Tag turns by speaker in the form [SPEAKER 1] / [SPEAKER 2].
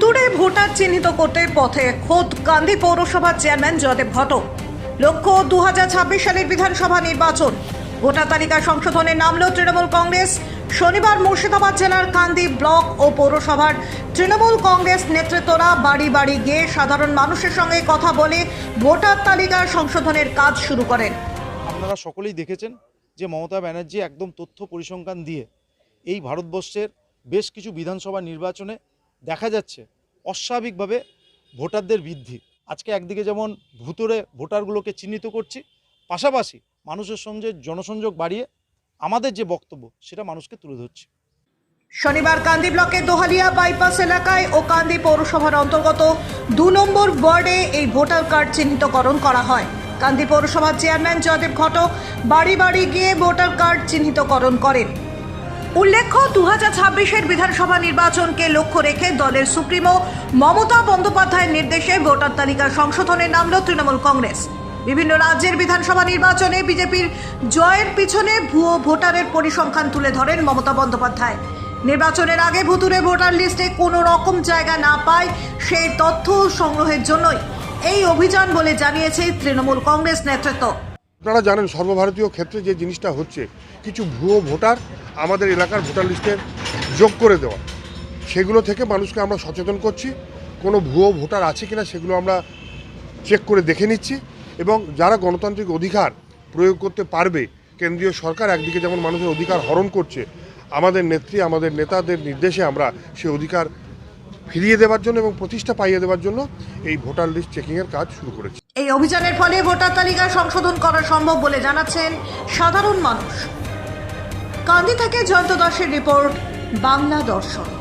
[SPEAKER 1] ভুতুড়ে ভোটার চিহ্নিত করতে পথে খোদ গান্ধী পৌরসভার চেয়ারম্যান জয়দেব ঘটক লক্ষ্য, দুহাজার ছাব্বিশ সালের বিধানসভা নির্বাচন। ভোটার তালিকা সংশোধনে নামল তৃণমূল কংগ্রেস। শনিবার মুর্শিদাবাদ জেলার কান্দি ব্লক ও পৌরসভার তৃণমূল কংগ্রেস নেতৃত্বরা বাড়ি বাড়ি গিয়ে সাধারণ মানুষের সঙ্গে কথা বলে ভোটার তালিকা সংশোধনের কাজ শুরু করেন।
[SPEAKER 2] আপনারা সকলেই দেখেছেন যে মমতা ব্যানার্জি একদম তথ্য পরিসংখ্যান দিয়ে এই ভারতবর্ষের বেশ কিছু বিধানসভা নির্বাচনে দেখা যাচ্ছে অস্বাভাবিকভাবে ভোটারদের বৃদ্ধি। আজকে একদিকে যেমন ভুতুরে ভোটারগুলোকে চিহ্নিত করছি, পাশাপাশি মানুষের সঙ্গে জনসংযোগ বাড়িয়ে আমাদের যে বক্তব্য সেটা মানুষকে তুলে ধরছি।
[SPEAKER 1] শনিবার কান্দি ব্লকের দোহালিয়া বাইপাস এলাকায় ও কান্দি পৌরসভার অন্তর্গত দু নম্বর ওয়ার্ডে এই ভোটার কার্ড চিহ্নিতকরণ করা হয়। কান্দি পৌরসভার চেয়ারম্যান জয়দেব ঘটক বাড়ি বাড়ি গিয়ে ভোটার কার্ড চিহ্নিতকরণ করেন। উল্লেখ্য দু হাজার ছাব্বিশের বিধানসভা নির্বাচনকে লক্ষ্য রেখে দলের সুপ্রিমো মমতা বন্দ্যোপাধ্যায়ের নির্দেশে ভোটার তালিকা সংশোধনে নামল তৃণমূল কংগ্রেস। বিভিন্ন রাজ্যের বিধানসভা নির্বাচনে বিজেপির জয়ের পিছনে ভুয়ো ভোটারের পরিসংখ্যান তুলে ধরেন মমতা বন্দ্যোপাধ্যায়। নির্বাচনের আগে ভুতুরে ভোটার লিস্টে কোনো রকম জায়গা না পায় সেই তথ্য সংগ্রহের জন্যই। এই অভিযান বলে জানিয়েছে তৃণমূল কংগ্রেস নেতৃত্ব।
[SPEAKER 3] আপনারা জানেন সর্বভারতীয় ক্ষেত্রে যে জিনিসটা হচ্ছে, কিছু ভুয়ো ভোটার আমাদের এলাকার ভোটার লিস্টে যোগ করে দেওয়া। সেগুলো থেকে মানুষকে আমরা সচেতন করছি, কোনো ভুয়ো ভোটার আছে কিনা সেগুলো আমরা চেক করে দেখে নিচ্ছি এবং যারা গণতান্ত্রিক অধিকার প্রয়োগ করতে পারবে, কেন্দ্রীয় সরকার একদিকে যেমন মানুষের অধিকার হরণ করছে, আমাদের নেত্রী, আমাদের নেতাদের নির্দেশে আমরা সে অধিকার ফিরিয়ে দেওয়ার জন্য এবং প্রতিষ্ঠা পাইয়ে দেওয়ার জন্য এই ভোটার লিস্ট চেকিংয়ের কাজ শুরু করেছি।
[SPEAKER 1] অভিযানের ফলে ভোটার তালিকা সংশোধন করা সম্ভব বলে জানাচ্ছেন সাধারণ মানুষ। কান্দি থেকে জয়ন্ত দাসের রিপোর্ট, বাংলা দর্শন।